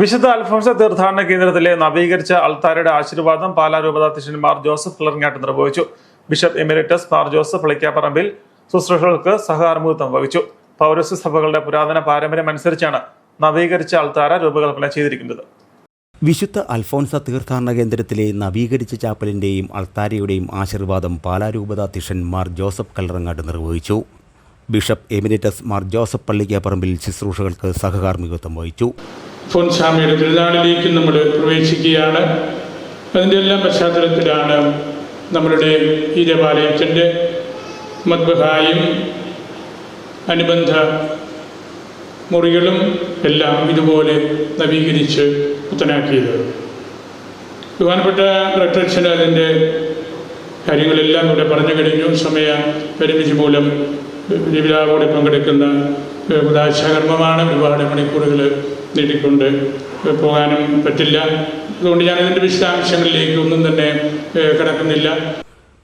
വിശുദ്ധ അൽഫോൺസ തീർത്ഥാടന കേന്ദ്രത്തിലെ നവീകരിച്ച അൾത്താരയുടെ ആശീർവാദം പാലാ രൂപതാധ്യക്ഷന്മാർ ജോസഫ് കിളറിങ്ങാട്ട് നിർവഹിച്ചു. Bishop emeritus Mar Joseph Pallikkaparambil ശുശ്രൂഷകൾക്ക് സഹാനുഭൂതം വഹിച്ചു. പൗരസ്യ സഭകളുടെ പുരാതന പാരമ്പര്യം അനുസരിച്ചാണ് നവീകരിച്ച അൾത്താര രൂപകൽപ്പന ചെയ്തിരിക്കുന്നത്. വിശുദ്ധ അൽഫോൻസ തീർത്ഥാടന കേന്ദ്രത്തിലെ നവീകരിച്ച ചാപ്പലിന്റെയും അൾത്താരയുടെയും ആശീർവാദം പാലാരൂപതാധ്യക്ഷൻ മാർ ജോസഫ് കല്ലറങ്ങാട്ട് നിർവഹിച്ചു. Bishop emeritus Mar Joseph Pallikkaparambil ശുശ്രൂഷകൾക്ക് സഹകാർമ്മികത്വം വഹിച്ചു. ഫോൻസ്വാമിയുടെ തിരുനാളിലേക്ക് നമ്മൾ പ്രവേശിക്കുകയാണ്. അതിന്റെ എല്ലാം പശ്ചാത്തലത്തിലാണ് നമ്മളുടെ ഈ ദേവാലയത്തിന്റെ മദ്ബഹായും അനുബന്ധ മുറികളും എല്ലാം ഇതുപോലെ നവീകരിച്ച് പുത്തനാക്കിയത്. ബഹുമാനപ്പെട്ട റക്ടക്ഷൻ അതിന്റെ കാര്യങ്ങളെല്ലാം ഇവിടെ പറഞ്ഞു കഴിഞ്ഞു. സമയ പരിമിതി മൂലം ജീവിതാവോടെ പങ്കെടുക്കുന്ന ഉദാശകർമ്മമാണ് ഒരുപാട് മണിക്കൂറുകൾ നീട്ടിക്കൊണ്ട് പോകാനും പറ്റില്ല. അതുകൊണ്ട് ഞാൻ അതിന്റെ വിശദാംശങ്ങളിലേക്ക് ഒന്നും തന്നെ കിടക്കുന്നില്ല.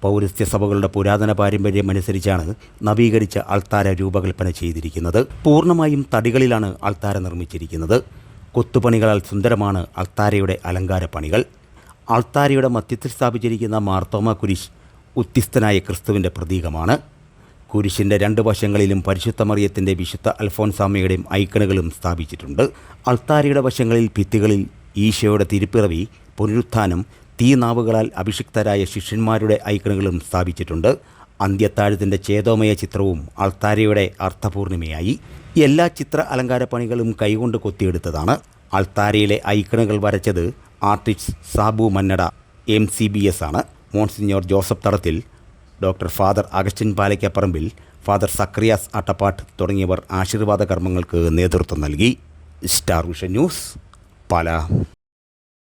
പൗരസ്ത്യ സഭകളുടെ പുരാതന പാരമ്പര്യം അനുസരിച്ചാണ് നവീകരിച്ച അൾത്താര രൂപകൽപ്പന ചെയ്തിരിക്കുന്നത്. പൂർണമായും തടികളിലാണ് അൾത്താര നിർമ്മിച്ചിരിക്കുന്നത്. കൊത്തുപണികളാൽ സുന്ദരമാണ് അൾത്താരയുടെ അലങ്കാര പണികൾ അൾത്താരയുടെ മധ്യത്തിൽ സ്ഥാപിച്ചിരിക്കുന്ന മാർത്തോമ കുരിശ് ഉത്തിസ്തനായ ക്രിസ്തുവിന്റെ പ്രതീകമാണ്. കുരിശിന്റെ രണ്ട് വശങ്ങളിലും പരിശുദ്ധ മറിയത്തിന്റെ വിശുദ്ധ അൽഫോൻസാമയുടെയും ഐക്കണുകളും സ്ഥാപിച്ചിട്ടുണ്ട്. അൾത്താരിയുടെ വശങ്ങളിൽ ഭിത്തികളിൽ ഈശോയുടെ തിരുപ്പിറവി പുനരുത്ഥാനം തീനാവുകളാൽ അഭിഷിക്തരായ ശിഷ്യന്മാരുടെ ഐക്കണുകളും സ്ഥാപിച്ചിട്ടുണ്ട്. അന്ത്യത്താഴത്തിന്റെ ചേതോമയ ചിത്രവും അൾത്താരയുടെ അർത്ഥപൂർണിമയായി. എല്ലാ ചിത്ര അലങ്കാര പണികളും കൈകൊണ്ട് കൊത്തിയെടുത്തതാണ്. അൾത്താരയിലെ ഐക്കണുകൾ വരച്ചത് artist Sabu Mannada M C B S ആണ്. Monsignor Joseph Thadathil doctor father Augustine Palakkaparambil father Zacharias Attapattu തുടങ്ങിയവർ ആശീർവാദ കർമ്മങ്ങൾക്ക് നേതൃത്വം നൽകി. Star vision news Pala.